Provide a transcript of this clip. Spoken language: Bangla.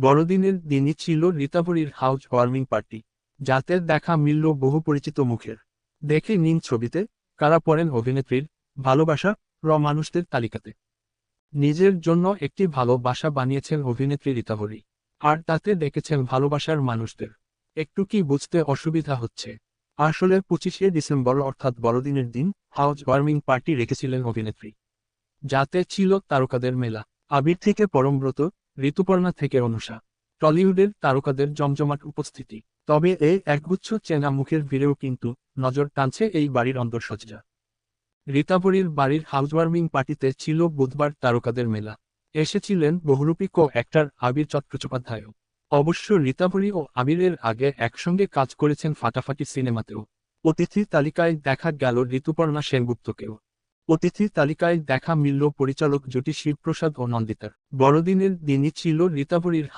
বড়দিনের দিনই ছিল রীতাভরির হাউস ওয়ার্মিং পার্টি। যাতে দেখা মিলল বহু পরিচিত মুখের। দেখে নিন ছবিতে কারা পড়েন অভিনেত্রীর ভালোবাসা র মানুষদের তালিকাতে। নিজের জন্য একটি ভালো বাসা বানিয়েছেন অভিনেত্রী রীতাভরি। আর তাতে দেখেছেন ভালোবাসার মানুষদের। একটু কি বুঝতে অসুবিধা হচ্ছে? আসলে পঁচিশে ডিসেম্বর অর্থাৎ বড়দিনের দিন হাউস ওয়ার্মিং পার্টি রেখেছিলেন অভিনেত্রী। যাতে ছিল তারকাদের মেলা। আবির থেকে পরমব্রত ঋতুপর্ণা থেকে অনুষা, টলিউডের তারকাদের জমজমাট উপস্থিতি। তবে এই একগুচ্ছ চেনা মুখের ভিড়েও কিন্তু নজর টানছে এই বাড়ির অন্তঃসজ্জা। রীতাবরীর বাড়ির হাউসওয়ার্মিং পার্টিতে ছিল বুধবার তারকাদের মেলা। এসেছিলেন বহুরূপী কো অ্যাক্টর আবির চট্টোপাধ্যায়ও। অবশ্য রীতাবরী ও আবিরের আগে একসঙ্গে কাজ করেছেন ফাটাফাটি সিনেমাতেও। অতিথি তালিকায় দেখা গেল ঋতুপর্ণা সেনগুপ্তকেও। অতিথি তালিকায় দেখা মিলল পরিচালক জুটি শিবপ্রসাদ ও নন্দিতার। বড়দিনের দিনই ছিল রীতাবরীর